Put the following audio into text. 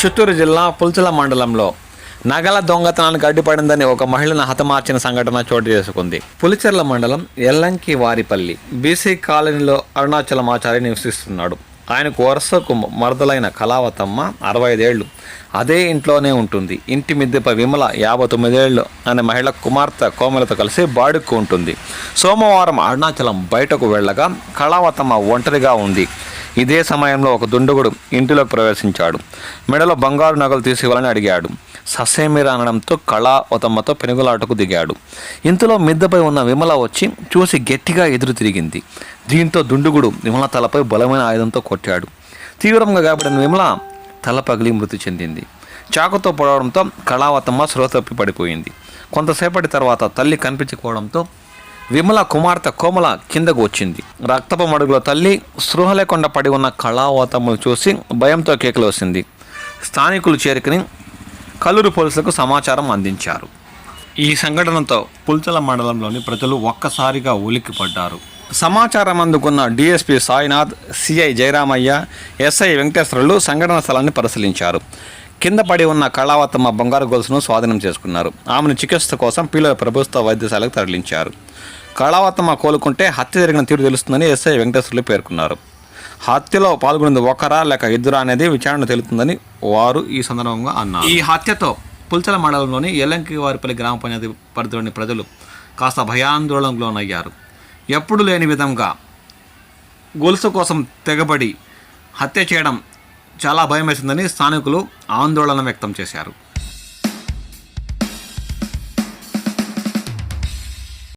చిత్తూరు జిల్లా పుల్చల మండలంలో నగల దొంగతనానికి అడ్డుపడిందని ఒక మహిళను హతమార్చిన సంఘటన చోటు చేసుకుంది. పులిచెర్ల మండలం ఎల్లంకి వారిపల్లి బీసీ కాలనీలో అరుణాచలం ఆచార్య నివసిస్తున్నాడు. ఆయనకు వరుసకు మరదలైన కళావతమ్మ అరవై ఐదేళ్ళు అదే ఇంట్లోనే ఉంటుంది. ఇంటి మిద్దెపై విమల యాభై తొమ్మిదేళ్ళు అనే మహిళ కుమార్తె కోమలతో కలిసి బాడుక్కు ఉంటుంది. సోమవారం అరుణాచలం బయటకు వెళ్ళగా కళావతమ్మ ఒంటరిగా ఉంది. ఇదే సమయంలో ఒక దుండగుడు ఇంటిలోకి ప్రవేశించాడు. మెడలో బంగారు నగలు తీసివ్వాలని అడిగాడు. ససేమిరా అనడంతో కళావతమ్మతో పెనుగులాటకు దిగాడు. ఇంతలో మిద్దపై ఉన్న విమల వచ్చి చూసి గట్టిగా ఎదురు తిరిగింది. దీంతో దుండుగుడు విమల తలపై బలమైన ఆయుధంతో కొట్టాడు. తీవ్రంగా గాయపడిన విమల తల పగిలి మృతి చెందింది. చాకుతో పొడవడంతో కళావతమ్మ శ్రోతప్పి పడిపోయింది. కొంతసేపటి తర్వాత తల్లి కనిపించకపోవడంతో విమల కుమార్తె కోమల కిందకు వచ్చింది. రక్తపు మడుగులో తల్లి స్పృహ లేకుండా పడి ఉన్న కళావతమ్మను చూసి భయంతో కేకలు వచ్చింది స్థానికులు చేరుకుని కల్లూరు పోలీసులకు సమాచారం అందించారు. ఈ సంఘటనతో పుల్చల మండలంలోని ప్రజలు ఒక్కసారిగా ఉలిక్కిపడ్డారు. సమాచారం అందుకున్న DSP Sainath CI Jayaramaiah SI Venkateswarulu సంఘటన స్థలాన్ని పరిశీలించారు. కింద పడి ఉన్న కళావతమ్మ బంగారు గొలుసును స్వాధీనం చేసుకున్నారు. ఆమెను చికిత్స కోసం పిల్లల ప్రభుత్వ వైద్యశాలకు తరలించారు. కళావతమ్మ కోలుకుంటే హత్య జరిగిన తీరు తెలుస్తుందని ఎస్ఐ వెంకటేశ్వర్లు పేర్కొన్నారు. హత్యలో పాల్గొన్నది ఒకరా లేక ఇద్దరా అనేది విచారణ తెలుతుందని వారు ఈ సందర్భంగా అన్నారు. ఈ హత్యతో పుల్చల మండలంలోని ఎల్లంకి వారిపల్లి గ్రామ పంచాయతీ పరిధిలోని ప్రజలు కాస్త భయాందోళనకు లోనయ్యారు ఎప్పుడు లేని విధంగా గొలుసు కోసం తెగబడి హత్య చేయడం చాలా భయం వేసిందని స్థానికులు ఆందోళన వ్యక్తం చేశారు.